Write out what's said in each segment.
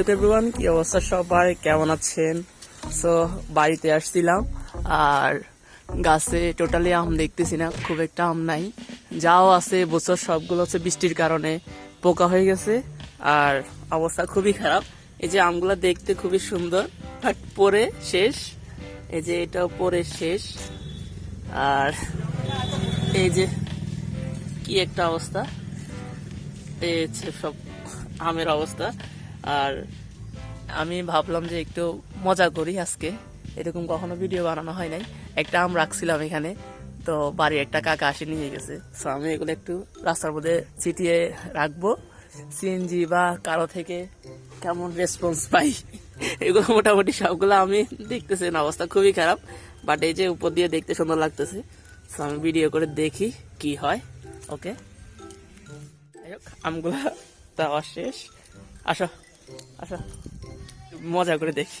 আসসালামাইকুম এভরিওয়ান কি অবস্থা সবাই কেমন আছেন? সো বাড়িতে আসছিলাম, আর গাছে টোটালি আম দেখতেছি না, খুব একটা আম নাই। যাও আছে, বছর সবগুলো হচ্ছে বৃষ্টির কারণে পোকা হয়ে গেছে, আর অবস্থা খুবই খারাপ। এই যে আমগুলো দেখতে খুবই সুন্দর বাট পরে শেষ। এই যে এটাও পরে শেষ। আর এই যে কি একটা অবস্থা? এই সব আমের অবস্থা। আর আমি ভাবলাম যে একটু মজা করি আজকে। এরকম কখনো ভিডিও বানানো হয় নাই। একটা আম রাখছিলাম এখানে, তো বাড়ি একটা কাকা আসে নিয়ে গেছে। তো আমি এগুলো একটু রাস্তার মধ্যে ছিটিয়ে রাখব। সিএনজি বা কারও থেকে কেমন রেসপন্স পাই, এগুলো মোটামুটি সবগুলো আমি দেখতেছেন অবস্থা খুবই খারাপ। বাট এই যে উপর দিয়ে দেখতে সুন্দর লাগতেছে। তো আমি ভিডিও করে দেখি কি হয় ওকে আমগুলা দেওয়া শেষ। আসো। আসো মজা করে দেখি।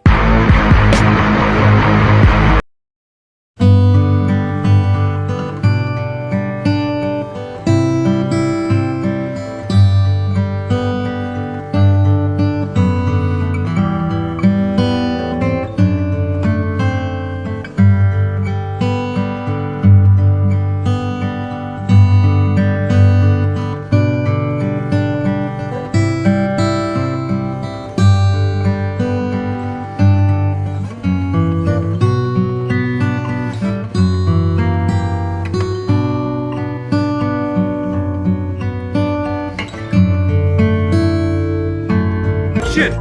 shit.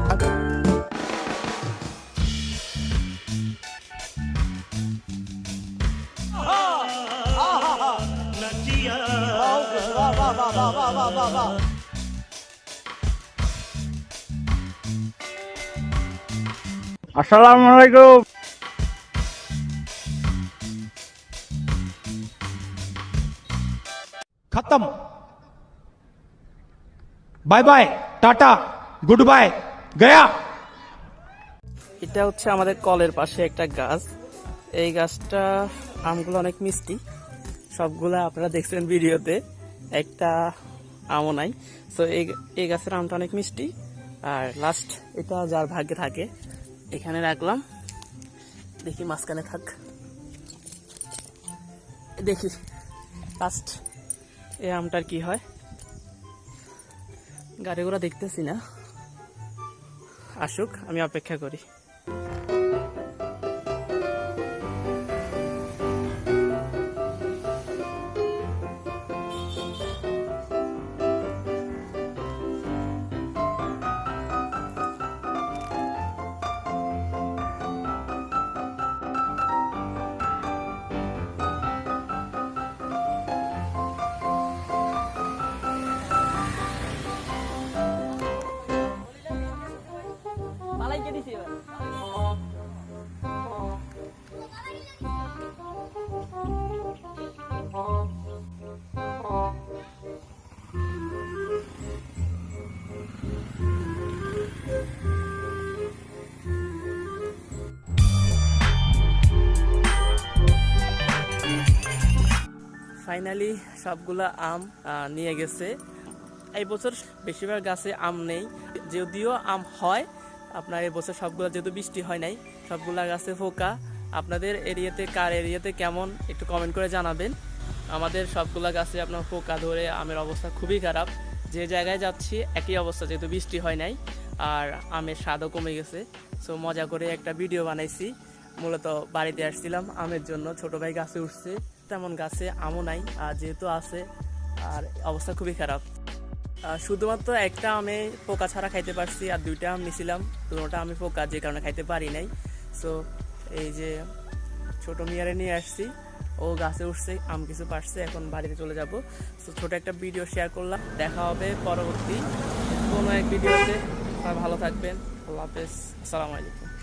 আসসালামু আলাইকুম খতম bye bye tata good bye Gaya এটা হচ্ছে আমাদের কলের পাশে একটা গাছ। এই গাছটা আমগুলো অনেক মিষ্টি। সবগুলো আপনারা দেখছেন ভিডিওতে। একটা আমও নাই। সো এই এই গাছের আমটা অনেক মিষ্টি। আর লাস্ট এটা যার ভাগ্যে থাকে, এখানে রাখলাম। দেখি মাঝখানে থাক। দেখি লাস্ট এই আমটার কি হয়? গাড়ি ঘোড়া দেখতেছি না। আসুক আমি অপেক্ষা করি। ফাইনালি সবগুলা আম নিয়ে গেছে। এই বছর বেশিরভাগ গাছে আম নেই। যদিও আম হয় আপনার এই বছর সবগুলো যেহেতু বৃষ্টি হয় নাই, সবগুলা গাছে ফোকা আপনাদের এরিয়াতে, কার এরিয়াতে কেমন, একটু কমেন্ট করে জানাবেন। আমাদের সবগুলা গাছে আপনার পোকা ধরে আমের অবস্থা খুবই খারাপ। যে জায়গায় যাচ্ছি, একই অবস্থা, যেহেতু বৃষ্টি হয় নাই, আর আমের স্বাদও কমে গেছে। সো মজা করে একটা ভিডিও বানাইছি। মূলত বাড়িতে আসছিলাম আমের জন্য, ছোট ভাই গাছে উঠছে। তেমন গাছে আমও নাই, আর যেহেতু আছে, আর অবস্থা খুবই খারাপ। শুধুমাত্র একটা আমি পোকা ছাড়া খাইতে পারছি আর দুইটা আম নিছিলাম দুটোটা আমি পোকা, যে কারণে খাইতে পারি নাই। সো এই যে ছোট মিয়ারে নিয়ে আসছি, ও গাছে উঠছে, আম কিছু পারছে, এখন বাড়িতে চলে যাব। সো ছোট একটা ভিডিও শেয়ার করলাম, দেখা হবে পরবর্তী কোনো এক ভিডিওতে ভালো থাকবেন, আল্লাহ হাফেজ, আসসালামু আলাইকুম।